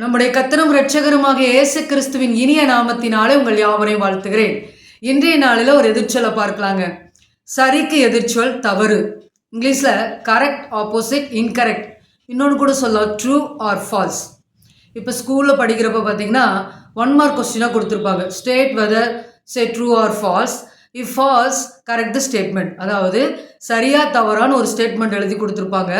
நம்முடைய கத்தனம் இரட்சகருமாக இயேசு கிறிஸ்துவின் இனிய நாமத்தினாலே உங்கள் யாவரையும் வாழ்த்துகிறேன். இன்றைய நாளில் ஒரு எதிர்ச்சொலை பார்க்கலாங்க. சரிக்கு எதிர்ச்சொல் தவறு. இங்கிலீஷில் கரெக்ட் ஆப்போசிட் இன்கரெக்ட் இன்னொன்று கூட சொல்லலாம் ட்ரூ ஆர் ஃபால்ஸ் இப்போ ஸ்கூலில் படிக்கிறப்ப பார்த்தீங்கன்னா ஒன் மார்க் கொஸ்டினாக கொடுத்துருப்பாங்க. State whether say true or false if false correct the statement அதாவது சரியாக தவறான ஒரு ஸ்டேட்மெண்ட் எழுதி கொடுத்துருப்பாங்க.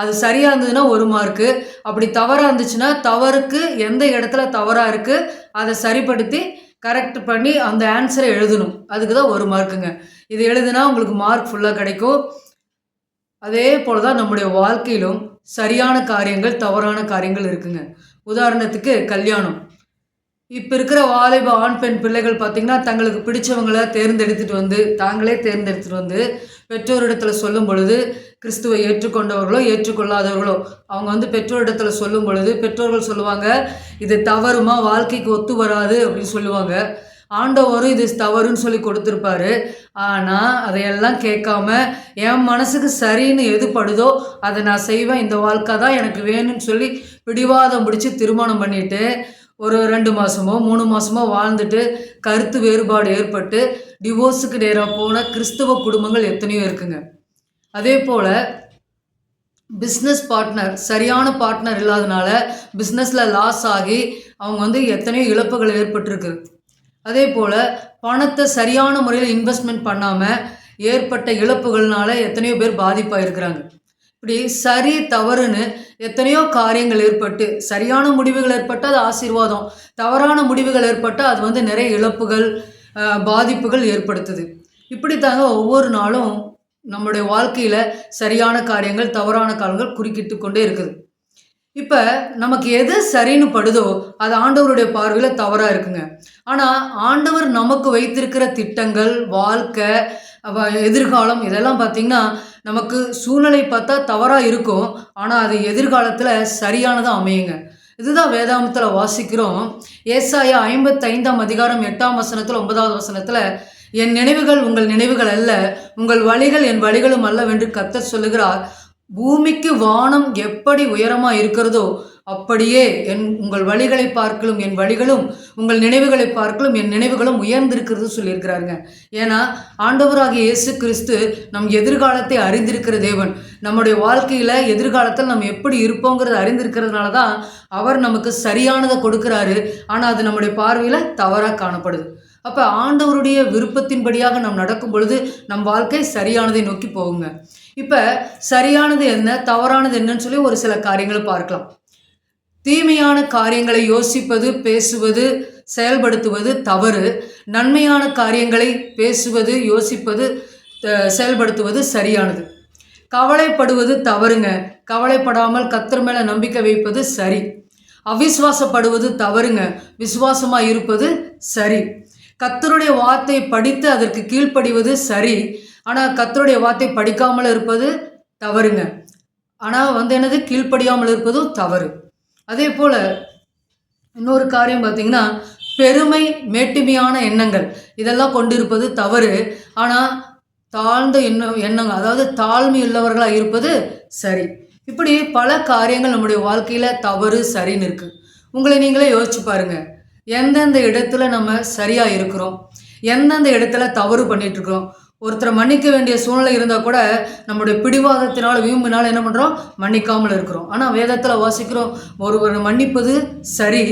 அது சரியாக இருந்ததுன்னா ஒரு மார்க்கு அப்படி தவறாக இருந்துச்சுன்னா தவறுக்கு எந்த இடத்துல தவறாக இருக்குது அதை சரிப்படுத்தி கரெக்ட் பண்ணி அந்த ஆன்சரை எழுதணும். அதுக்கு தான் ஒரு மார்க்குங்க இது எழுதுனா உங்களுக்கு மார்க் ஃபுல்லாக கிடைக்கும். அதே போல் தான் நம்முடைய வாழ்க்கையிலும் சரியான காரியங்கள் தவறான காரியங்கள் இருக்குங்க. உதாரணத்துக்கு கல்யாணம். இப்போ இருக்கிற வாலிப ஆண் பெண் பிள்ளைகள் பார்த்திங்கன்னா தங்களுக்கு பிடிச்சவங்கள தேர்ந்தெடுத்துட்டு வந்து தாங்களே தேர்ந்தெடுத்துட்டு வந்து பெற்றோரிடத்தில் சொல்லும் பொழுது கிறிஸ்துவை ஏற்றுக்கொண்டவர்களோ ஏற்றுக்கொள்ளாதவர்களோ அவங்க வந்து பெற்றோரிடத்தில் சொல்லும் பொழுது பெற்றோர்கள் சொல்லுவாங்க இது தவறுமா? வாழ்க்கைக்கு ஒத்து வராது அப்படின்னு சொல்லுவாங்க. ஆண்டவரும் இது தவறுன்னு சொல்லி கொடுத்துருப்பாரு. ஆனால் அதையெல்லாம் கேட்காம என் மனசுக்கு சரின்னு எது படுதோ அதை நான் செய்வேன். இந்த வாழ்க்கை தான் எனக்கு வேணும்னு சொல்லி பிடிவாதம் பிடிச்சி திருமணம் பண்ணிட்டு ஒரு ரெண்டு மாதமோ மூணு மாதமோ வாழ்ந்துட்டு கருத்து வேறுபாடு ஏற்பட்டு டிவோர்ஸுக்கு நேராக போன கிறிஸ்தவ குடும்பங்கள் எத்தனையோ இருக்குங்க. அதே போல் பிஸ்னஸ் பார்ட்னர் சரியான பார்ட்னர் இல்லாதனால பிஸ்னஸில் லாஸ் ஆகி அவங்க வந்து எத்தனையோ இழப்புகள் ஏற்பட்டிருக்கு. அதே போல் பணத்தை சரியான முறையில் இன்வெஸ்ட்மெண்ட் பண்ணாமல் ஏற்பட்ட இழப்புகள்னால எத்தனையோ பேர் பாதிப்பாக இருக்கிறாங்க இப்படி சரி தவறுன்னு எத்தனையோ காரியங்கள் ஏற்பட்டு சரியான முடிவுகள் ஏற்பட்டால் அது ஆசீர்வாதம் தவறான முடிவுகள் ஏற்பட்டால் அது வந்து நிறைய இழப்புகள் பாதிப்புகள் ஏற்படுத்துது. இப்படி தாங்க ஒவ்வொரு நாளும் நம்முடைய வாழ்க்கையில் சரியான காரியங்கள் தவறான காலங்கள் குறுக்கிட்டு கொண்டே இருக்குது. இப்போ நமக்கு எது சரின்னு படுதோ அது ஆண்டவருடைய பார்வையில் தவறாக இருக்குங்க. ஆனால் ஆண்டவர் நமக்கு வைத்திருக்கிற திட்டங்கள் வாழ்க்கை எதிர்காலம் இதெல்லாம் பார்த்திங்கன்னா நமக்கு சூழ்நிலை பார்த்தா தவறாக இருக்கும். ஆனால் அது எதிர்காலத்தில் சரியானதாக அமையுங்க. இதுதான் வேதாந்தத்தில் வாசிக்கிறோம். ஏசாயா ஐம்பத்தைந்தாம் அதிகாரம் எட்டாம் வசனத்தில் ஒன்பதாவது வசனத்தில் என் நினைவுகள் உங்கள் நினைவுகள் அல்ல உங்கள் வழிகள் என் வழிகளும் அல்லவென்று கத்த சொல்லுகிறார். பூமிக்கு வானம் எப்படி உயரமாக இருக்கிறதோ அப்படியே என் உங்கள் வழிகளை பார்க்கலும் என் வழிகளும் உங்கள் நினைவுகளை பார்க்கலும் என் நினைவுகளும் உயர்ந்திருக்கிறது சொல்லியிருக்கிறாருங்க. ஏன்னா ஆண்டவராகிய இயேசு கிறிஸ்து நம் எதிர்காலத்தை அறிந்திருக்கிற தேவன். நம்முடைய வாழ்க்கையில் எதிர்காலத்தில் நம்ம எப்படி இருப்போங்கிறத அறிந்திருக்கிறதுனால தான் அவர் நமக்கு சரியானதை கொடுக்குறாரு. ஆனால் அது நம்முடைய பார்வையில் தவறாக காணப்படுது. அப்போ ஆண்டவருடைய விருப்பத்தின்படியாக நாம் நடக்கும் பொழுது நம் வாழ்க்கை சரியானதை நோக்கி போகுங்க. இப்போ சரியானது என்ன தவறானது என்னன்னு சொல்லி ஒரு சில காரியங்களை பார்க்கலாம். தீமையான காரியங்களை யோசிப்பது பேசுவது செயல்படுத்துவது தவறு. நன்மையான காரியங்களை பேசுவது யோசிப்பது செயல்படுத்துவது சரியானது. கவலைப்படுவது தவறுங்க. கவலைப்படாமல் கத்தர் மேலே நம்பிக்கை வைப்பது சரி. அவிஸ்வாசப்படுவது தவறுங்க. விசுவாசமாக இருப்பது சரி. கத்தருடைய வார்த்தை படித்து அதற்கு கீழ்ப்படிவது சரி. ஆனால் கத்தருடைய வார்த்தை படிக்காமல் இருப்பது தவறுங்க. ஆனால் வந்து என்னது? கீழ்ப்படியாமல் இருப்பதும் தவறு. அதே போல் இன்னொரு காரியம் பார்த்திங்கன்னா பெருமை மேட்டுமையான எண்ணங்கள். இதெல்லாம் கொண்டிருப்பது தவறு. ஆனால் தாழ்ந்த எண்ணம் எண்ணங்கள் அதாவது தாழ்மை உள்ளவர்களாக இருப்பது சரி. இப்படி பல காரியங்கள் நம்முடைய வாழ்க்கையில் தவறு சரின்னு இருக்குது உங்களை நீங்களே யோசிச்சு பாருங்கள் எந்தெந்த இடத்துல நம்ம சரியாக இருக்கிறோம்? எந்தெந்த இடத்துல தவறு பண்ணிகிட்ருக்குறோம் ஒருத்தரை மன்னிக்க வேண்டிய சூழ்நிலை இருந்தால் கூட நம்முடைய பிடிவாதத்தினால் வீம்பினால் என்ன பண்ணுறோம் மன்னிக்காமல் இருக்கிறோம். ஆனால் வேதத்தில் வாசிக்கிறோம் ஒருவர் மன்னிப்பது சரி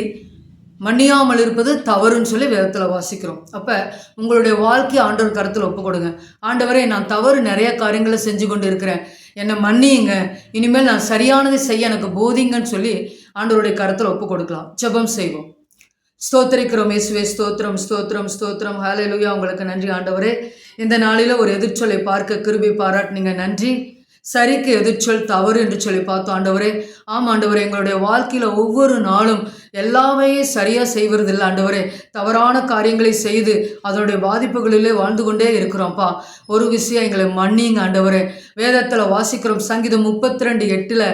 மன்னியாமல் இருப்பது தவறுன்னு சொல்லி வேதத்தில் வாசிக்கிறோம். அப்போ உங்களுடைய வாழ்க்கை ஆண்டவர் கருத்தில் ஒப்பு கொடுங்க. ஆண்டவரே நான் தவறு நிறைய காரியங்களை செஞ்சு கொண்டு இருக்கிறேன் என்னை மன்னியுங்க. இனிமேல் நான் சரியானதை செய்ய எனக்கு போதிங்கன்னு சொல்லி ஆண்டவருடைய கருத்தில் ஒப்பு கொடுக்கலாம். ஜபம் செய்வோம். ஸ்தோத்திரிக்கிறோம் இயேசுவே ஸ்தோத்திரம் ஸ்தோத்திரம் ஸ்தோத்திரம். ஹாலேலுயா உங்களுக்கு நன்றி ஆண்டவரே. இந்த நாளில் ஒரு எதிர்ச்சொலை பார்க்க கிருபி பாராட்டினீங்க. நன்றி. சரிக்கு எதிர்ச்சொல் தவறு என்று சொல்லி பார்த்தோம் ஆண்டவரே ஆமாண்டவரே எங்களுடைய வாழ்க்கையில் ஒவ்வொரு நாளும் எல்லாமே சரியாக செய்வதில்லை. ஆண்டவரே தவறான காரியங்களை செய்து அதனுடைய பாதிப்புகளிலே வாழ்ந்து கொண்டே இருக்கிறோம்ப்பா. ஒரு விஷயம் எங்களை மன்னிங்க ஆண்டவரே. வேதத்தில் வாசிக்கிறோம் சங்கீதம் முப்பத்தி ரெண்டு எட்டில்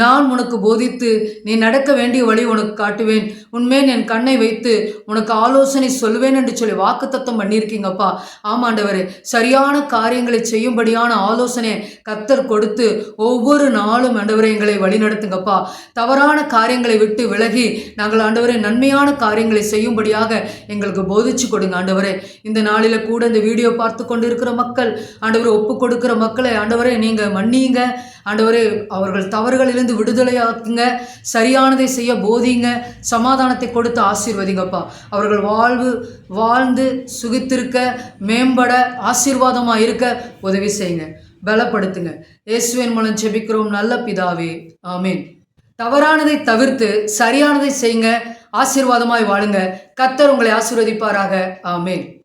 நான் உனக்கு போதித்து நீ நடக்க வேண்டிய வழி உனக்கு காட்டுவேன். உண்மையின் என் கண்ணை வைத்து உனக்கு ஆலோசனை சொல்வேன் என்று சொல்லி வாக்குத்தத்தம் பண்ணியிருக்கீங்கப்பா. ஆமாண்டவரே சரியான காரியங்களை செய்யும்படியான ஆலோசனை கத்தர் கொடுத்து ஒவ்வொரு நாளும் ஆண்டவரே எங்களை வழிநடத்துங்கப்பா. தவறான காரியங்களை விட்டு விலகி நாங்கள் நாங்கள் ஆண்டவரே நன்மையான காரியங்களை செய்யும்படியாக எங்களுக்கு போதிச்சு கொடுங்க ஆண்டவரே. இந்த நாளில் கூட இந்த வீடியோ பார்த்து கொண்டு இருக்கிற மக்கள் ஆண்டவரை ஒப்பு கொடுக்கிற மக்களை ஆண்டவரே நீங்கள் மன்னியுங்க. ஆண்டவரே அவர்கள் தவறுகளிலிருந்து விடுதலையாக்குங்க சரியானதை செய்ய போதிங்க சமாதானத்தை கொடுத்து ஆசீர்வதிங்கப்பா. அவர்கள் வாழ்வு வாழ்ந்து சுகித்திருக்க மேம்பட ஆசீர்வாதமாக இருக்க உதவி செய்யுங்க. பலப்படுத்துங்க. இயேசுவின் மூலம் ஜெபிக்கிறோம். நல்ல பிதாவே. ஆமீன். தவறானதை தவிர்த்து சரியானதை செய்யுங்க. ஆசீர்வாதமாய் வாழுங்க. கத்தர் உங்களை ஆசீர்வதிப்பாராக. ஆமேன்.